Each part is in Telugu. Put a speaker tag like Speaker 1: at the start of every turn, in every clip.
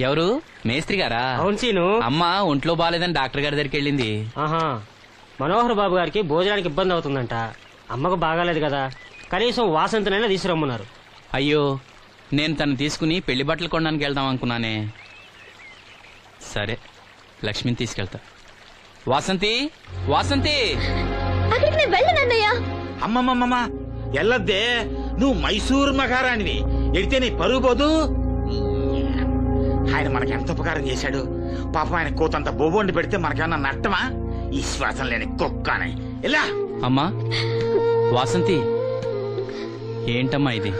Speaker 1: ఎవరు? మేస్త్రి గారా?
Speaker 2: అవును సీను
Speaker 1: అమ్మ ఒంట్లో బాగాలేదని డాక్టర్ గారి దగ్గరికి వెళ్ళింది.
Speaker 2: ఆహా. మనోహర్ బాబు గారికి భోజనానికి ఇబ్బంది అవుతుందంట. అమ్మకు బాగాలేదు కదా. కనీసం వాసంతనైనా తీసుకురమ్మన్నారు.
Speaker 1: అయ్యో నేను తను తీసుకుని పెళ్ళి బట్టలు కొనడానికి వెళ్దాం అనుకున్నానే. సరే లక్ష్మిని తీసుకెళ్తా. వాసంతి వాసంతి!
Speaker 3: అక్కడికి నేను వెళ్ళనన్నయ్య
Speaker 4: అమ్మమ్మమ్మమ్మ ఎల్లద్దే. నువ్వు మైసూరు మహారాణివి ఎడితే నీ పరుగు పోదు? ఆయన మనకి ఎంత ఉపకారం చేశాడు? పాపం ఆయన కోతంత బొబొండి పెడితే మనకేమన్నా నట్టమా ఈ శ్వాసం లేని కుక్కని. ఇలా
Speaker 1: అమ్మా వాసంతి ఏంటమ్మా ఇది?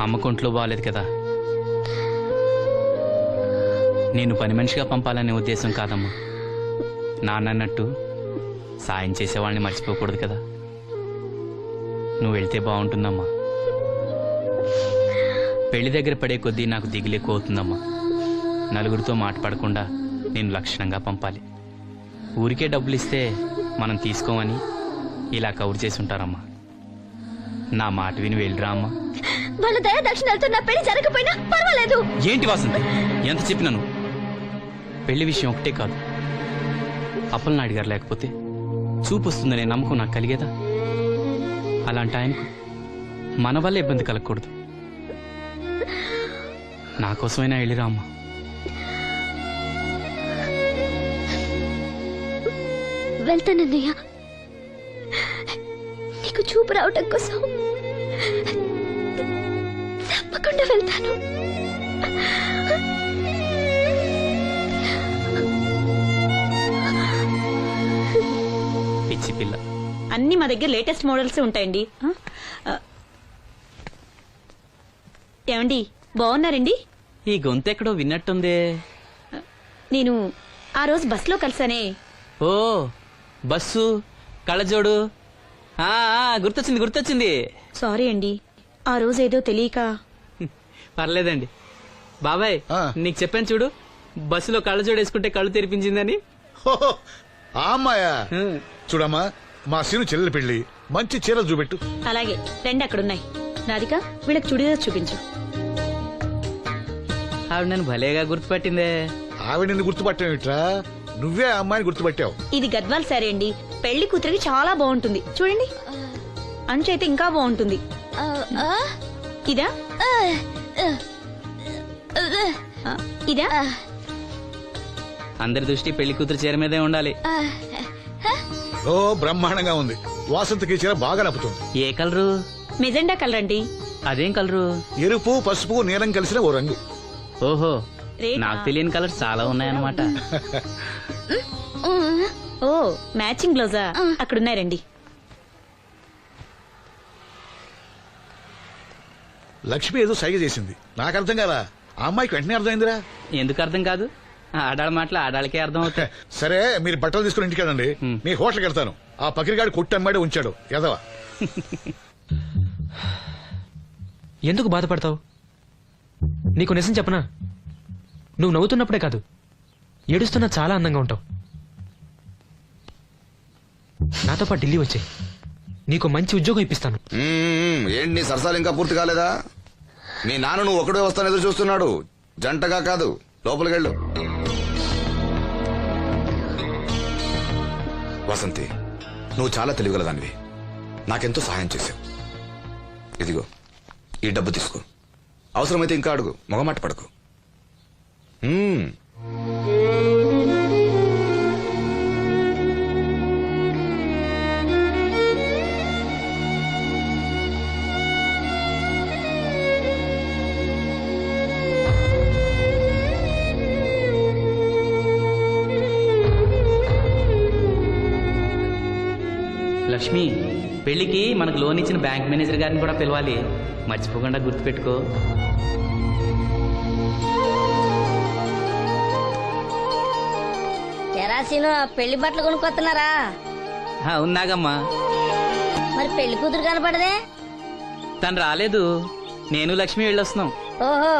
Speaker 1: అమ్మకు బాగాలేదు కదా. నేను పని మనిషిగా పంపాలనే ఉద్దేశం కాదమ్మా. నాన్నట్టు సాయం చేసేవాళ్ళని మర్చిపోకూడదు కదా. నువ్వు వెళ్తే బాగుంటుందమ్మా. పెళ్ళి దగ్గర పడే కొద్దీ నాకు దిగులు ఎక్కువ అవుతుందమ్మా నలుగురితో మాట పడకుండా నేను లక్షణంగా పంపాలి. ఊరికే డబ్బులు ఇస్తే మనం తీసుకోమని ఇలా కవర్ చేసి ఉంటారమ్మా నా మాట విని వెళ్ళిరా అమ్మా.
Speaker 3: వాళ్ళ దయ దక్షిణాలతో నా పెళ్ళి జరగకపోయినా పర్వాలేదు.
Speaker 1: ఏంటి వాసంతి? ఎంత చెప్పినాను పెళ్ళి విషయం ఒకటే కాదు. అప్పలనాయుడు గారు లేకపోతే చూపు వస్తుందనే నమ్మకం నాకు కలిగేదా? అలాంటి ఆయనకు మన వల్ల ఇబ్బంది కలగకూడదు. నా కోసమైనా వెళ్ళిరా అమ్మా
Speaker 3: వెళ్తానన్నయ్య. నీకు చూపు రావటం కోసం తప్పకుండా వెళ్తాను.
Speaker 1: పిచ్చి పిల్ల.
Speaker 5: అన్ని మా దగ్గర లేటెస్ట్ మోడల్స్ ఉంటాయండి. ఆ? ఆ. ఏమండి బాగున్నారండి?
Speaker 1: ఈ గొంతు ఎక్కడో విన్నట్టుందే.
Speaker 5: నేను ఆ రోజు బస్సులో కలిసానే.
Speaker 1: ఓ బస్సు కళ్ళజోడు. ఆ, ఆ, గుర్తొచ్చింది గుర్తొచ్చింది.
Speaker 5: సారీ అండి ఆ రోజు ఏదో తెలియక.
Speaker 1: పర్లేదండి. బాబాయ్
Speaker 6: ఆ.
Speaker 1: నీకు చెప్పాను చూడు బస్సులో కళ్ళజోడు వేసుకుంటే కళ్ళు తెరిపించిందని.
Speaker 6: హోహో, ఆ అమ్మాయా?
Speaker 1: హ్మ్.
Speaker 6: చూడమ్మా మా సీను చెల్లెలి పెళ్ళి మంచి చీరలు చూపెట్టు.
Speaker 5: అలాగే రెండు అక్కడున్నాయి. రాధిక వీళ్ళకి చుడిదార్ చూపించు.
Speaker 1: ఆవిడ నన్ను భలేగా గుర్తుపట్టిందే.
Speaker 6: ఆవిడని గుర్తుపట్టావిట్రా నువ్వే ఆ అమ్మాయిని గుర్తుపట్టావు.
Speaker 5: ఇది గద్వాల్ సారీ అండి. పెళ్ళి కూతురికి చాలా బాగుంటుంది. చూడండి. అంచు అయితే ఇంకా బాగుంటుంది. ఇదా? ఇదా?
Speaker 1: అందరి దృష్టి పెళ్ళి కూతురు చీర మీదే ఉండాలి.
Speaker 6: ఓ బ్రహ్మాండంగా ఉంది. వాసంతకి చీర బాగా నప్పుతుంది.
Speaker 1: ఏ కలరు?
Speaker 5: మెజెండా కలర్ అండి
Speaker 1: అదేం కలరు?
Speaker 6: ఎరుపు పసుపు నీలం కలిసిన ఓ రంగు.
Speaker 1: ఓహో? నాకు తెలియని కలర్స్ చాలా ఉన్నాయన్నమాట.
Speaker 5: ఓ మ్యాచింగ్ బ్లౌజా? అక్కడున్నాయి రండి.
Speaker 6: లక్ష్మి ఏదో సైగ చేసింది. నాకు అర్థం కదా ఆ అమ్మాయికి వెంటనే అర్థమైందిరా?
Speaker 1: ఎందుకు అర్థం కాదు? ఆడాళ్ళ మాటలు ఆడాళ్ళకే అర్థం అవుతాయి
Speaker 6: సరే మీరు బట్టలు తీసుకుని ఇంటికి వెళ్ళండి. నీ హోటల్కి వెళ్తాను. ఆ పకిరిగాడు కొట్టు అమ్మాడే ఉంచాడు. ఎదవా?
Speaker 7: ఎందుకు బాధపడతావు? నీకు నిజం చెప్పనా? నువ్వు నవ్వుతున్నప్పుడే కాదు. ఏడుస్తున్నా చాలా అందంగా ఉంటావు. నాతో పాటు ఢిల్లీ వచ్చాయి. నీకు మంచి ఉద్యోగం ఇప్పిస్తాను.
Speaker 8: మ్మ్, ఏంటి నీ సరసాలు ఇంకా పూర్తి కాలేదా? మీ నాన్న నువ్వు ఒకడే వస్తాను ఎదురు చూస్తున్నాడు. జంటగా కాదు. లోపలికి వెళ్ళు వసంతి నువ్వు చాలా తెలివిగలదానివి. నాకెంతో సహాయం చేశావు. ఇదిగో ఈ డబ్బు తీసుకో. అవసరమైతే ఇంకా అడుగు. మొగమాట పడకు.
Speaker 1: లక్ష్మి పెళ్ళికి మనకు లోన్ ఇచ్చిన బ్యాంక్ మేనేజర్ గారిని కూడా పిలవాలి. మర్చిపోకుండా గుర్తుపెట్టుకో.
Speaker 9: తెరాసీను పెళ్ళి బట్టలు కొనుక్కొస్తున్నారా?
Speaker 1: ఉన్నాగమ్మా.
Speaker 9: మరి పెళ్ళి కూతురు కనపడదే?
Speaker 1: తను రాలేదు. నేను లక్ష్మి వెళ్ళొస్తున్నాం.
Speaker 9: ఓహో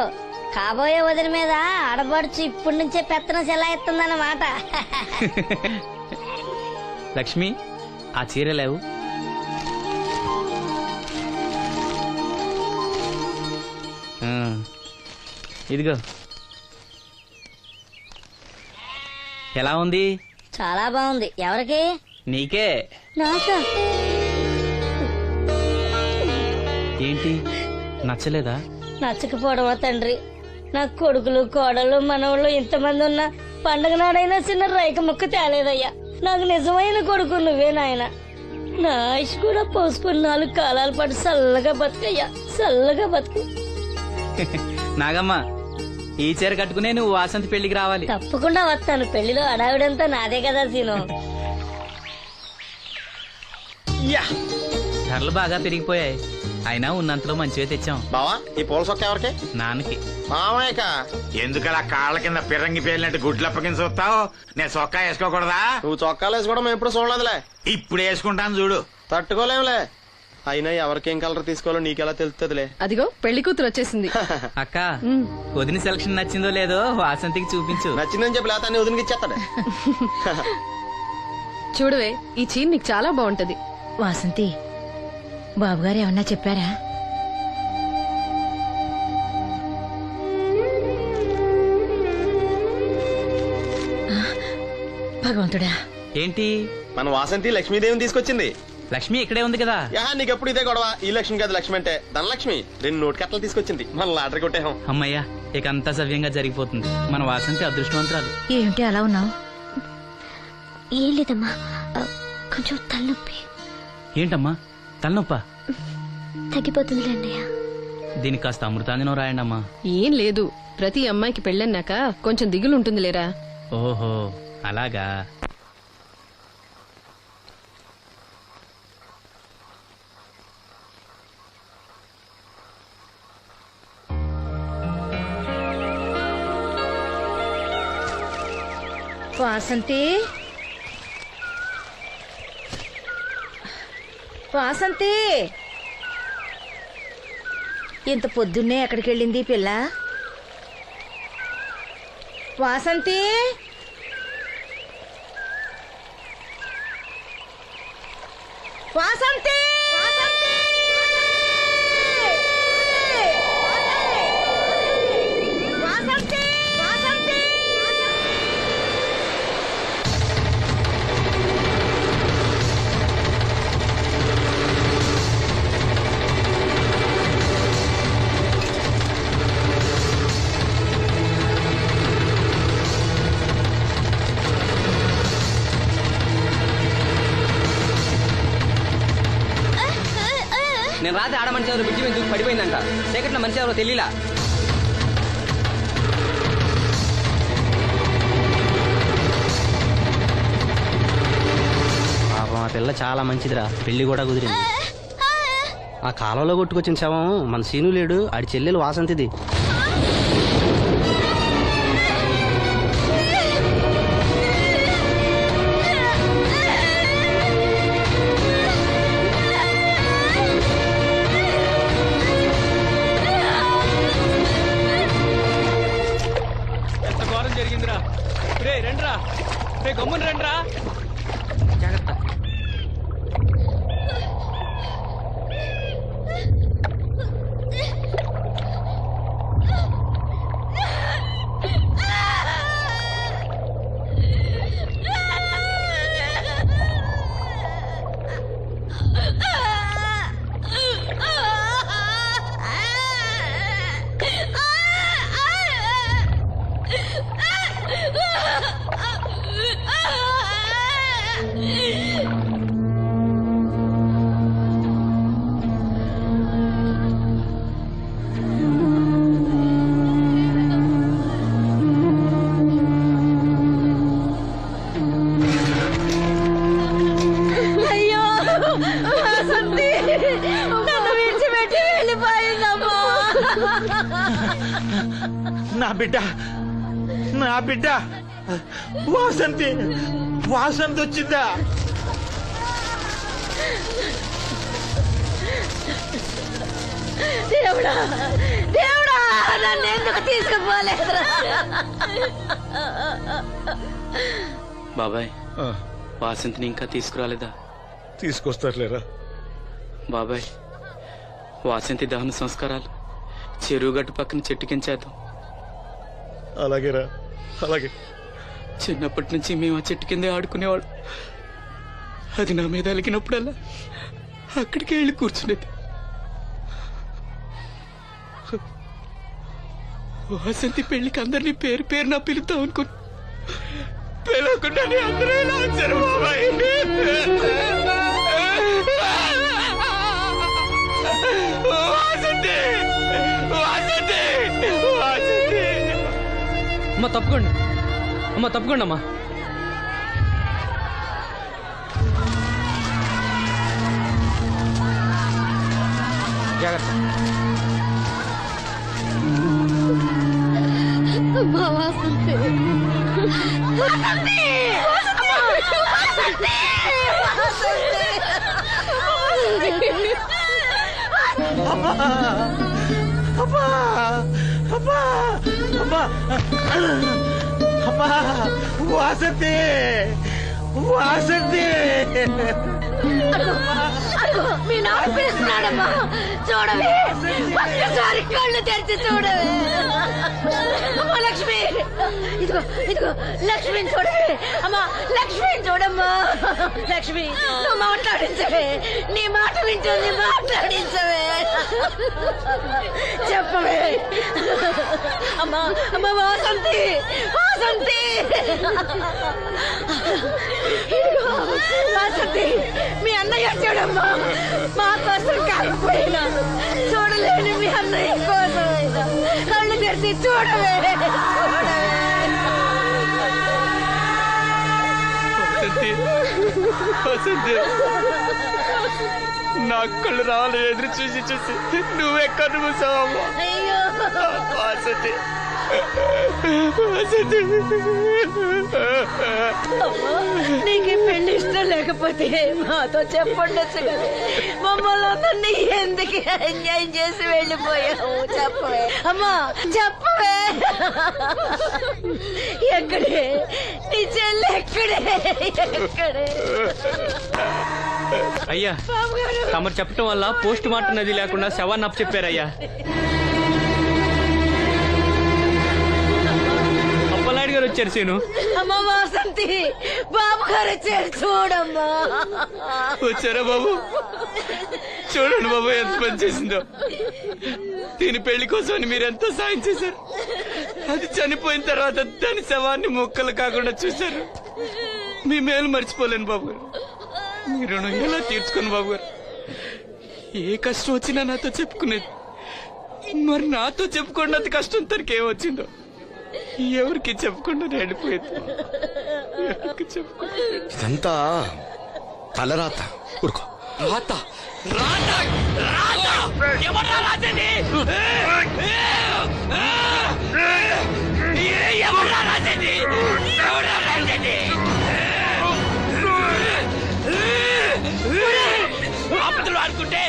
Speaker 9: కాబోయే వదిన మీద ఆడబడుచు ఇప్పటి నుంచే పెత్తనం చెలాయిస్తుందన్నమాట
Speaker 1: లక్ష్మి ఆ చీర లేవు. ఇదిగో. ఎలా ఉంది?
Speaker 9: చాలా బాగుంది. ఎవరికి?
Speaker 1: నీకే.
Speaker 9: నాకా?
Speaker 1: ఏంటి? నచ్చలేదా?
Speaker 9: నచ్చకపోవడమా తండ్రి? నా కొడుకులు కోడలు మనవళ్ళు ఇంతమంది ఉన్నా పండగ నాడైనా చిన్న రైక ముక్క తేలేదయ్యా. నాకు నిజమైన కొడుకు నువ్వే నాయన. నా ఆయుష్ కూడా పోసుకుని నాలుగు కాలాల పాటు చల్లగా బతుకయ్యా. చల్లగా బతుకు.
Speaker 1: నాగమ్మ ఈ చీర కట్టుకునే నువ్వు వాసంతి పెళ్ళికి రావాలి.
Speaker 9: తప్పకుండా వస్తాను. పెళ్ళిలో అడావిడంతా నాదే కదా సీను.
Speaker 1: ధరలు బాగా పెరిగిపోయాయి. అయినా ఉన్నంతలో మంచివే తెచ్చాం.
Speaker 10: బావా ఈ పూల సొక్క ఎవరికి?
Speaker 1: నాన్నకి.
Speaker 10: మామయ్యక
Speaker 4: ఎందుకలా కాళ్ళ కింద పిరంగి పేలినట్టు గుడ్లు అప్పకించి చూస్తావు? నేను సొక్కా వేసుకోకూడదా?
Speaker 10: నువ్వు చొక్కాలు వేసుకోవడం మేము ఎప్పుడు చూడలేదులే.
Speaker 4: ఇప్పుడు వేసుకుంటాను చూడు.
Speaker 10: తట్టుకోలేములే. అయినా ఎవరికేం కలర్ తీసుకోవాలో నీకెలా తెలుస్తుందిలే
Speaker 11: అదిగో పెళ్ళి కూతురు వచ్చేసింది.
Speaker 1: అక్క వదిన సెలక్షన్ నచ్చిందో లేదో వాసంతికి చూపించు.
Speaker 10: నచ్చిందని చెప్పి లేత వదిలికి ఇచ్చేస్తాడు.
Speaker 11: చూడవే ఈ చీర నీకు చాలా బాగుంటది.
Speaker 3: వాసంతి బాబుగారు ఏమన్నా చెప్పారా? భగవంతుడా.
Speaker 1: ఏంటి?
Speaker 10: మన వాసంతి లక్ష్మీదేవిని తీసుకొచ్చింది.
Speaker 1: లక్ష్మి ఇక్కడే ఉంది కదా.
Speaker 10: యా నీకెప్పుడు ఇదే గొడవ? ఈ లక్ష్మి కాదు లక్ష్మి అంటే ధనలక్ష్మి. రెండు నోటు కట్టలు తీసుకొచ్చింది. మన లాటరీ కొట్టేహం
Speaker 1: అమ్మయ్యా ఇక అంతా సవ్యంగా జరిగిపోతుంది. మన వాసంతి అదృష్టవంతురాలు.
Speaker 3: ఏమిటి అలా ఉన్నావు?
Speaker 11: ఏం లేదమ్మా. కొంచెం తలనొప్పి.
Speaker 1: ఏంటమ్మా? తలనొప్ప?
Speaker 11: తగ్గిపోతుంది అన్నయ్య
Speaker 1: దీనికి కాస్త అమృతాంజనం రాయండి అమ్మా
Speaker 11: ఏం లేదు. ప్రతి అమ్మాయికి పెళ్ళన్నాక కొంచెం దిగులు ఉంటుంది లేరా
Speaker 1: ఓహో అలాగా.
Speaker 3: వాసంతి వాసంతి! ఇంత పొద్దున్నే ఎక్కడికి వెళ్ళింది పిల్ల? వాసంతి!
Speaker 12: పడిపోయిందంట. చీకట్లో మనిషి ఎవరో తెలియలా పాపం ఆ పిల్ల చాలా మంచిదిరా. పెళ్ళి కూడా కుదిరింది. ఆ కాలంలో కొట్టుకొచ్చిన శవం మన సీను లేడు ఆడి చెల్లెలు వాసంతిది.
Speaker 1: గమ్మున రండ్రా.
Speaker 4: బిడ్డ నా బిడ్డ వాసంతి వాసంతి వచ్చిందా?
Speaker 3: దేవుడా దేవుడా నన్ను ఎందుకు తీసుకుపోలేదురా?
Speaker 1: బాబాయ్ వాసంతిని ఇంకా తీసుకురాలేదా?
Speaker 6: తీసుకొస్తారులేరా?
Speaker 1: బాబాయ్ వాసంతి దహన సంస్కారాలు చెరువు గట్టు పక్కన చెట్టు కించేద్దాం
Speaker 6: అలాగేరా. అలాగే.
Speaker 1: చిన్నప్పటి నుంచి మేము ఆ చెట్టు కిందే ఆడుకునేవాళ్ళం. అది నా మీద అలిగినప్పుడల్లా అక్కడికే వెళ్ళి కూర్చునేది. వాసంతి పెళ్ళికి అందరినీ పేరు పేరు నా పిలుద్దాం అనుకుని. పిలవకుండానే అందరూ ఇలా వచ్చారు బాబాయ్.
Speaker 7: అమ్మ తప్పుకోండి. అమ్మ తప్పుకోండి అమ్మా. జాగ్రత్త!
Speaker 4: అబ్బా అబ్బా! అబ్బా! అమ్మా! వాసంతి! వాసంతి!
Speaker 3: అదిగో, మీ నాన్న పిలుస్తున్నాడమ్మా. చూడవే. ఒక్కసారి కళ్ళు తెరిచి చూడవే. అమ్మా లక్ష్మి. ఇదిగో ఇదిగో లక్ష్మిని చూడవే. అమ్మా లక్ష్మిని చూడమ్మా. లక్ష్మి నువ్వు మాట్లాడించవే. నీ మాట వింటుంది మాట్లాడించవే. చెప్పవే. అమ్మా అమ్మా వాసంతి వాసంతి. వాసంతి మీ అన్నయ్య చూడమ్మా మా కోసం కాకపోయినా చూడలేని మీ అన్నయ్య కోసమైనా కళ్ళు తెరిచి చూడవే.
Speaker 1: నా కళ్ళు రావాలి ఎదురు చూసి చూసి. నువ్వెక్కడ మూసావమ్మా.
Speaker 3: అయ్యో.
Speaker 1: వసంతి
Speaker 3: నీకు పెళ్ళి ఇష్టం లేకపోతే మాతో చెప్పండొచ్చు కదా మమ్మల్ని అందరినీ ఎందుకు ఎంజాయ్ చేసి వెళ్ళిపోయావు? చెప్పవే. అమ్మా చెప్పవే. ఎక్కడే? నీ చెల్లి ఎక్కడే? ఎక్కడే?
Speaker 1: అయ్యా తమరు చెప్పటం వల్ల పోస్ట్ మార్టం నది లేకుండా శవాన్ని అప్ చెప్పారయ్యా వచ్చారు సీను.
Speaker 3: అమ్మ వాసంతి బాబు గారు వచ్చారు చూడమ్మా.
Speaker 1: వచ్చారా బాబు? చూడండి బాబు ఎంత పని చేసిందో. దీని పెళ్ళి కోసం మీరు ఎంతో సాయం చేశారు? అది చనిపోయిన తర్వాత దాని శవాన్ని మొక్కలు కాకుండా చూశారు. మీ మేలు మర్చిపోలేను బాబు గారు. మీ రుణం ఎలా తీర్చుకోను బాబు గారు? ఏ కష్టం వచ్చినా నాతో చెప్పుకునేది. మరి నాతో చెప్పుకున్నంత కష్టం తనకి ఏమొచ్చిందో ఎవరికి చెప్పకుండా వెళ్ళిపోయేది ఎవరికి చెప్పకుండా?
Speaker 8: ఇదంతా తలరాత. ఊరుకో.
Speaker 1: రాత. రాత. రాత. ఎవరా రాజని ఎవరా రాజని ఎవరా రాజని ఆపదలు అనుకుంటే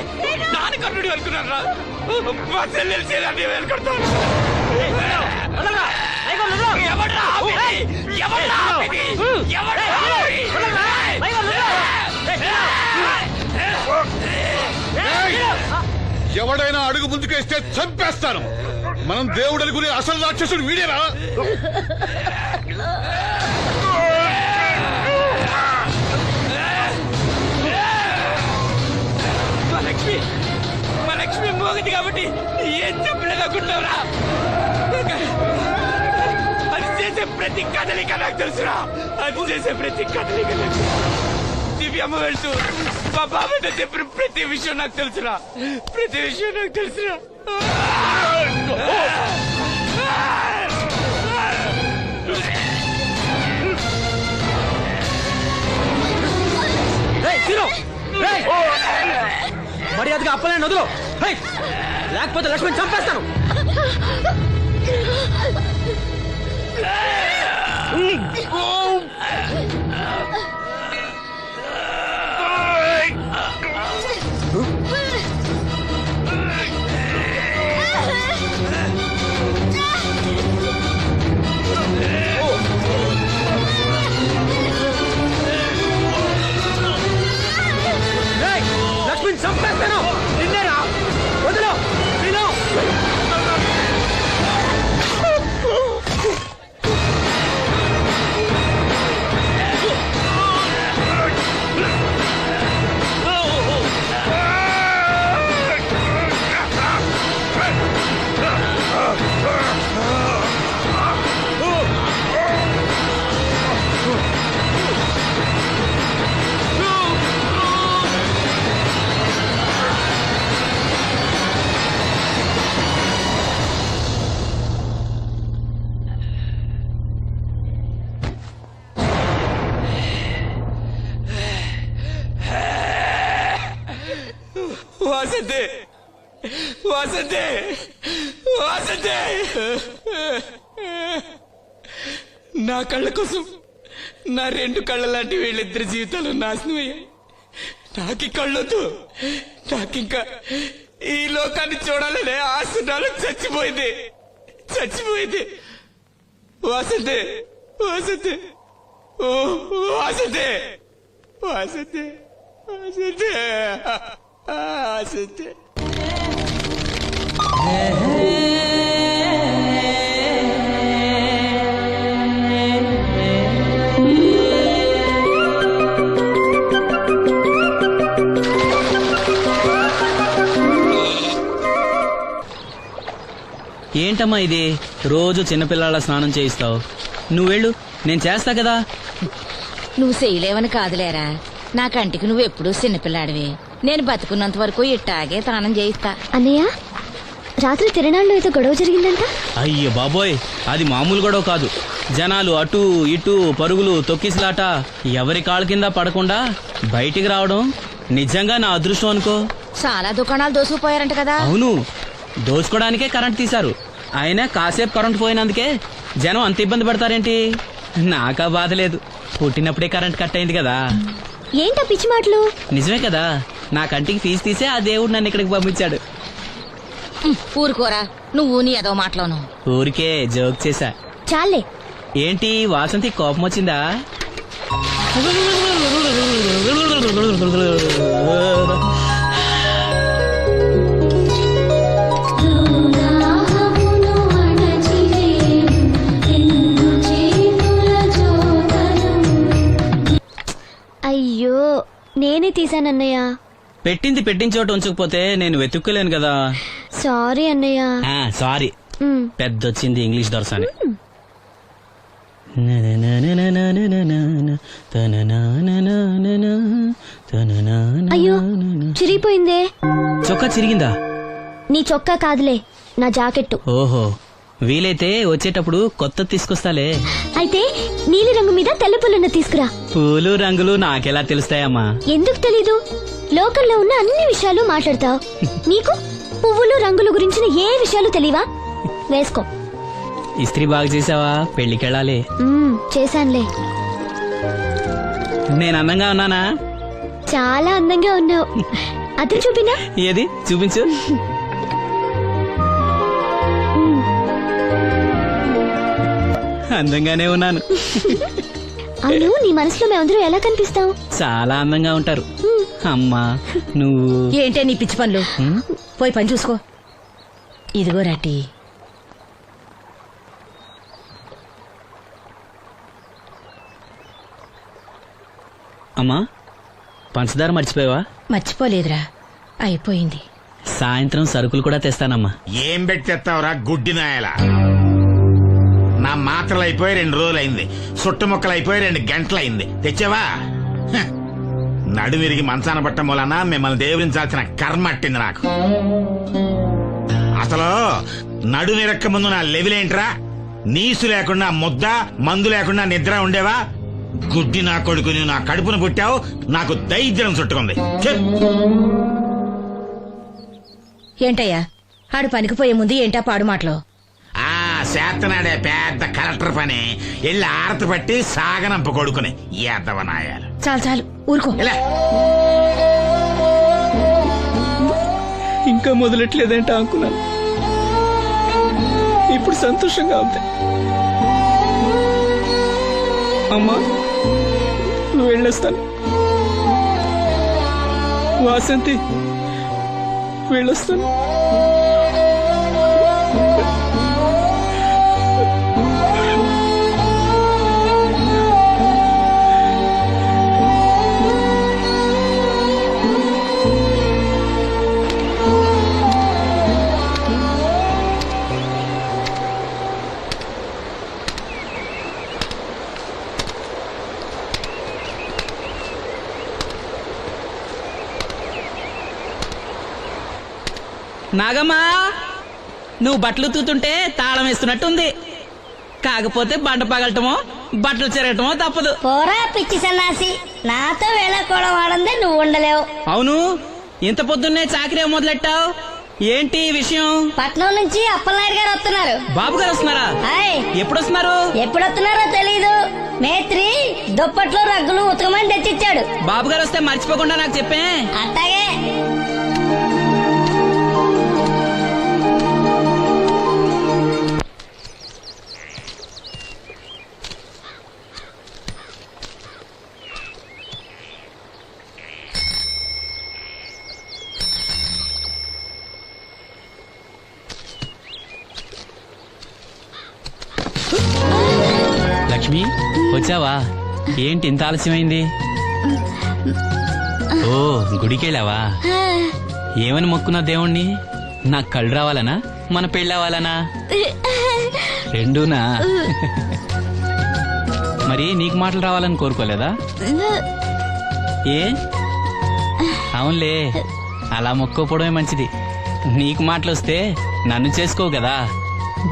Speaker 1: నాన్న కర్ణుడు అనుకున్నారా మా చెల్లెలు చేయాలని వెళ్ళుకుంటాను
Speaker 6: ఎవడైనా అడుగు ముందుకేస్తే చంపేస్తాను. మనం దేవుడు అనుకునే అసలు రాక్షసుడు వీడేరా
Speaker 1: మా లక్ష్మి మా లక్ష్మి మోగది కాబట్టి ఏం చెప్పలేదనుకుంటావురా ప్రతి కదలిక నాకు తెలుసురా. అది చేసే ప్రతి కదలిక నాకు దివ్యమ్మ వెళ్తూ మా బాబాయ్తో చెప్పిన ప్రతి విషయం నాకు తెలుసురా. ప్రతి విషయం నాకు తెలుసురా.
Speaker 2: మర్యాదగా అప్పలేని వదులు హై! లేకపోతే లక్ష్మణ్ చంపేస్తాను.
Speaker 1: Không! Tôi! నా రెండు కళ్ళ లాంటి వీళ్ళిద్దరి జీవితాలు నాశనం అయ్యాయి నాకి కళ్ళొద్దు. నాకింకా ఈ లోకాన్ని చూడాలనే ఆశ నాలో చచ్చిపోయింది. చచ్చిపోయింది. వాసంతే వాసంతే ఓ వాసంతే వాసంతే వాసంతే వాసంతే ఏంటమ్మా ఇది? రోజు చిన్నపిల్లల స్నానం చేయిస్తావు. నువ్వు వెళ్ళు. నేను చేస్తా కదా.
Speaker 3: నువ్వు చేయలేవని కాదులేరా. నా కంటికి నువ్వు ఎప్పుడూ చిన్నపిల్లాడివి. నేను బతుకున్నంత వరకు ఇట్టాగే తానం చేయిస్తా.
Speaker 9: అన్నయ్య రాత్రి తిరణాల్లో ఏదో గొడవ జరిగిందంట?
Speaker 1: అయ్యో బాబోయ్ అది మామూలు గొడవ కాదు. జనాలు అటు ఇటు పరుగులు తొక్కిసలాట. ఎవరి కాళ్ళ కింద పడకుండా బయటికి రావడం నిజంగా నా అదృష్టం అనుకో.
Speaker 3: చాలా దుకాణాలు దోసుకుపోయారంట కదా.
Speaker 1: అవును. దోచుకోవడానికే కరెంట్ తీశారు. అయినా కాసేపు కరెంట్ పోయినందుకే జనం అంత ఇబ్బంది పడతారేంటి? నాకా బాధ లేదు. పుట్టినప్పుడే కరెంట్ కట్ అయింది కదా.
Speaker 9: ఏంటా పిచ్చి మాటలు?
Speaker 1: నిజమే కదా. నా కంటికి ఫీజు తీసే ఆ దేవుడు నన్ను ఇక్కడికి పంపించాడు.
Speaker 3: ఊరుకోరా. నువ్వు నీ ఏదో మాటలోను.
Speaker 1: ఊరికే జోక్ చేశా.
Speaker 9: చాలే.
Speaker 1: ఏంటి వాసంతి కోపం వచ్చిందా?
Speaker 9: నేనే తీసానన్నయ్య
Speaker 1: పెట్టింది పెట్టిన చోట ఉంచకపోతే నేను వెతుక్కోలేను కదా.
Speaker 9: సారీ అన్నయ్య.
Speaker 1: సారీ
Speaker 9: ఉమ్,
Speaker 1: పెద్ద వచ్చింది ఇంగ్లీష్ దొరసాని.
Speaker 9: అయ్యో చిరిగిపోయిందే.
Speaker 1: చొక్కా చిరిగిందా?
Speaker 9: నీ చొక్కా కాదులే నా జాకెట్టు.
Speaker 1: ఓహో. వీలైతే వచ్చేటప్పుడు కొత్త తీసుకొస్తాలే.
Speaker 9: అయితే నీలి రంగు మీద తెల్ల పుల్లన్న తీసుకురా.
Speaker 1: పూలు రంగులు నాకెలా తెలుస్తాయమ్మా?
Speaker 9: ఎందుకు తెలీదు? లోకల్లో ఉన్న అన్ని విషయాలు మాట్లాడతావు. నీకు పువ్వులు రంగుల గురించిన ఏ విషయాలు తెలియవా? వేసుకో.
Speaker 1: ఇస్త్రీ బాగా చేసావా?
Speaker 9: పెళ్ళికెళ్ళాలి చేశానులే.
Speaker 1: నేను అందంగా ఉన్నానా?
Speaker 9: చాలా అందంగా ఉన్నావు. అది చూపినా?
Speaker 1: ఏది? చూపించు. అందంగానే ఉన్నాను.
Speaker 9: అవును నీ మనసులో మేమందరూ ఎలా కనిపిస్తావు
Speaker 1: చాలా అందంగా ఉంటారు. అమ్మా నువ్వు?
Speaker 3: ఏంటే నీ పిచ్చి పనులు? పోయి పని చూసుకో. ఇదిగో రాటి.
Speaker 1: అమ్మా పంచదార మర్చిపోయావా?
Speaker 3: మర్చిపోలేదురా. అయిపోయింది.
Speaker 1: సాయంత్రం సరుకులు కూడా తెస్తానమ్మా.
Speaker 4: ఏం పెట్టి తెస్తావురా గుడ్డి నాయల నా మాత్రలు అయిపోయి రెండు రోజులు అయింది సుట్టు ముక్కలు అయిపోయి రెండు గంటలు అయింది తెచ్చావా నడుమిరిగి మంచాన పట్టం వలన మిమ్మల్ని దేవుడించాల్సిన కర్మ అట్టింది నాకు. అసలు నడుమిరక్క ముందు నా లెవిలేంట్రా? నీసు లేకుండా ముద్ద మందు లేకుండా నిద్ర ఉండేవా? గుడ్డి నా కొడుకుని నా కడుపును పుట్టావు నాకు దైద్యం చుట్టుకుంది.
Speaker 3: ఏంటయ్యా? ఆడు పనికి పోయే ముందు ఏంటా పాడు మాటలు?
Speaker 4: ఆ చేతనాడే పెద్ద కలెక్టర్ పని. వెళ్ళి ఆరతి పట్టి సాగనంప కొడుకుని. ఎద్దవనాయాలు
Speaker 3: చాలు చాలు. ఊరుకో.
Speaker 4: ఇలా
Speaker 1: ఇంకా మొదలెట్లేదంటే అనుకున్నాను ఇప్పుడు సంతోషంగా ఉంది. అమ్మా నువ్వు వెళ్ళొస్తాను. వాసంతి వెళ్ళొస్తాను. నాగమ్మా నువ్వు బట్టలు తూతుంటే తాళం వేస్తున్నట్టుంది. కాకపోతే బండ పగలటమో బట్టలు చెరగటమో తప్పదు.
Speaker 9: పోరా పిచ్చి సన్నాసి. నాతో వేళకోవడం ఆడందే నువ్వు ఉండలేవు.
Speaker 1: అవును ఇంత పొద్దున్నే చాకరీ మొదలెట్టావు? ఏంటి విషయం?
Speaker 9: పట్నం నుంచి అప్పలనాయుడు గారు వస్తున్నారు.
Speaker 1: బాబు గారు వస్తున్నారా? ఎప్పుడు వస్తున్నారు
Speaker 9: ఎప్పుడు వస్తున్నారో తెలీదు. మేత్రి దుప్పట్లో రగ్గులు ఉతకమని తెచ్చిచ్చాడు.
Speaker 1: బాబు గారు వస్తే మర్చిపోకుండా నాకు చెప్పే.
Speaker 9: అట్టాగే.
Speaker 1: వచ్చావా ఏంటి ఇంత ఆలస్యమైంది? ఓ గుడికెళ్ళావా? ఏమని మొక్కున్నా దేవుణ్ణి? నాకు కళ్ళు రావాలనా? మన పెళ్ళవాలనా రెండూనా? మరి నీకు మాటలు రావాలని కోరుకోలేదా? ఏ? అవునులే అలా మొక్కోపోవడమే మంచిది. నీకు మాటలు వస్తే నన్ను చేసుకోవు కదా.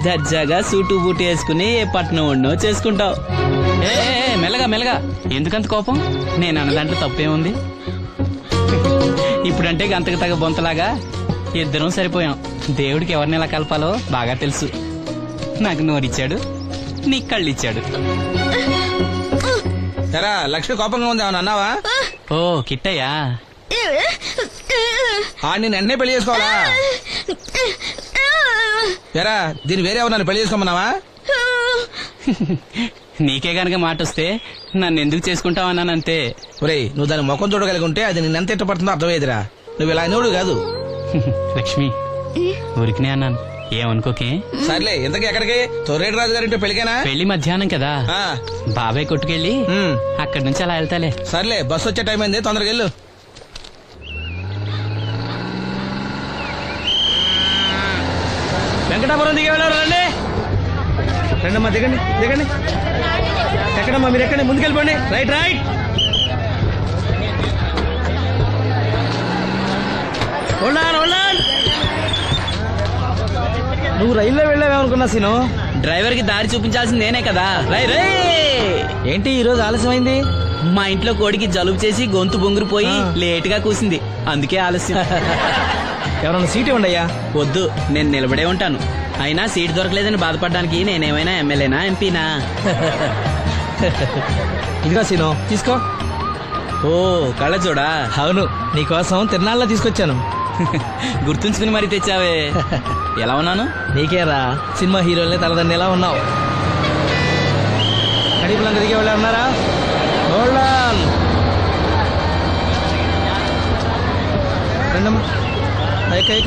Speaker 1: దర్జాగా సూటు బూటు వేసుకుని ఏ పట్నం ఉండో చేసుకుంటావు. ఏ మెల్లగా మెల్లగా. ఎందుకంత కోపం? నేను అన్న దాంట్లో తప్పేముంది? ఇప్పుడంటే గంతకు తగ్గ బొంతలాగా ఇద్దరం సరిపోయాం. దేవుడికి ఎవరిని ఎలా కలపాలో బాగా తెలుసు. నాకు నోరిచ్చాడు నీకు కళ్ళు ఇచ్చాడు
Speaker 2: ఎరా లక్ష్మి కోపంగా ఉంది ఏమన్నా అన్నావా?
Speaker 1: ఓ కిట్టయ్యా.
Speaker 2: ఆడిని వెంటనే పెళ్ళి చేసుకోవాలా? ఎరా దీని వేరే ఎవరు పెళ్ళి చేసుకోమన్నావా?
Speaker 1: నీకే గనక మాట వస్తే నన్ను ఎందుకు చేసుకుంటావన్నానంతే
Speaker 2: ఒరేయ్ నువ్వు దాని ముఖం చూడగలిగి ఉంటే అది నిన్నెంత ఇష్టపడుతుందో అర్థమయ్యేదిరా. నువ్వు ఇలా నోడు కాదు.
Speaker 1: లక్ష్మి ఊరికినే అన్నాను. ఏమనుకోకే?
Speaker 2: సర్లే ఇంతకీ ఎక్కడికి? తొర్రేడు రాజు గారింటే పెళ్ళికేనా?
Speaker 1: పెళ్ళి మధ్యాహ్నం కదా.
Speaker 2: ఆ,
Speaker 1: బాబాయ్ కొట్టుకెళ్ళి అక్కడి నుంచి అలా వెళ్తాలే.
Speaker 2: సర్లే బస్సు వచ్చే టైం అయింది తొందరగా వెళ్ళు. వెంకటాపురం దిగే వెళ్ళారు రండి రండమ్మా దిగండి దిగండి. ఎక్కడమ్మా? మీరు ఎక్కండి ముందుకెళ్ళిపోండి. Right right. నువ్వు రైల్లో వెళ్ళావేమనుకున్నా సీను?
Speaker 1: డ్రైవర్కి దారి చూపించాల్సింది నేనే కదా. రై రే
Speaker 2: ఏంటి ఈ రోజు ఆలస్యమైంది?
Speaker 1: మా ఇంట్లో కోడికి జలుబు చేసి గొంతు బొంగురుపోయి లేట్గా కూసింది. అందుకే ఆలస్యం.
Speaker 2: ఎవరన్నా సీట్ ఇవ్వండి అయ్యా.
Speaker 1: వద్దు నేను నిలబడే ఉంటాను. అయినా సీట్ దొరకలేదని బాధపడడానికి నేనేమైనా ఎమ్మెల్యేనా ఎంపీనా?
Speaker 2: ఇదిగా సీను తీసుకో.
Speaker 1: ఓ కళ్ళ చూడా
Speaker 2: అవును నీకోసం తిరునాళ్ళ తీసుకొచ్చాను.
Speaker 1: గుర్తుంచుకుని మరి తెచ్చావే. ఎలా ఉన్నాను?
Speaker 2: నీకేరా సినిమా హీరోల్ని తలదండి ఎలా ఉన్నావు. కడిపులంగా దిగే వాళ్ళు ఉన్నారా?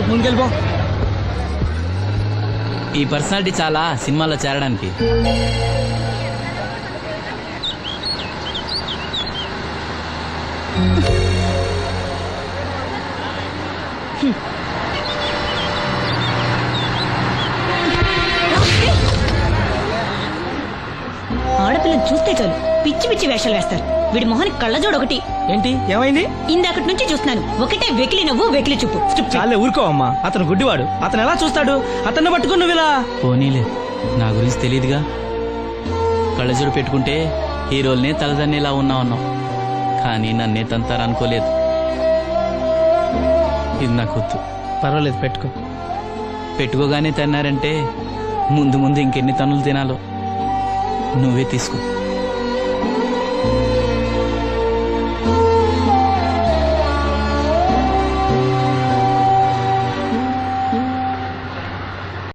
Speaker 2: ముందుకెళ్ళిపో
Speaker 1: ఈ పర్సనాలిటీ చాలా సినిమాలో చేరడానికి.
Speaker 5: ఆడపిల్లని చూస్తే చాలు. పిచ్చి పిచ్చి వేషాలు వేస్తారు. వీడి మొహానికి కళ్ళజోడు ఒకటి.
Speaker 2: ఏంటి? ఏమైంది?
Speaker 5: ఇందాకటి నుంచి చూస్తున్నాను. ఒకటే వెకిలి నవ్వు వెకిలి చూపు.
Speaker 2: చాలే ఊరుకో అమ్మా. అతను గుడ్డివాడు. అతను ఎలా చూస్తాడు? అతన్ని పట్టుకుని నువ్వు ఇలా
Speaker 1: పోనీలే. నా గురించి తెలియదుగా కళ్ళజోడు పెట్టుకుంటే హీరోల్నే తలదన్నేలా ఉన్నా ఉన్నాం కానీ నన్నే తంతారనుకోలేదు ఇది నాకు వద్దు
Speaker 2: పర్వాలేదు పెట్టుకో.
Speaker 1: పెట్టుకోగానే తన్నారంటే ముందు ముందు ఇంకెన్ని తన్నులు తినాలో. నువ్వే తీసుకో.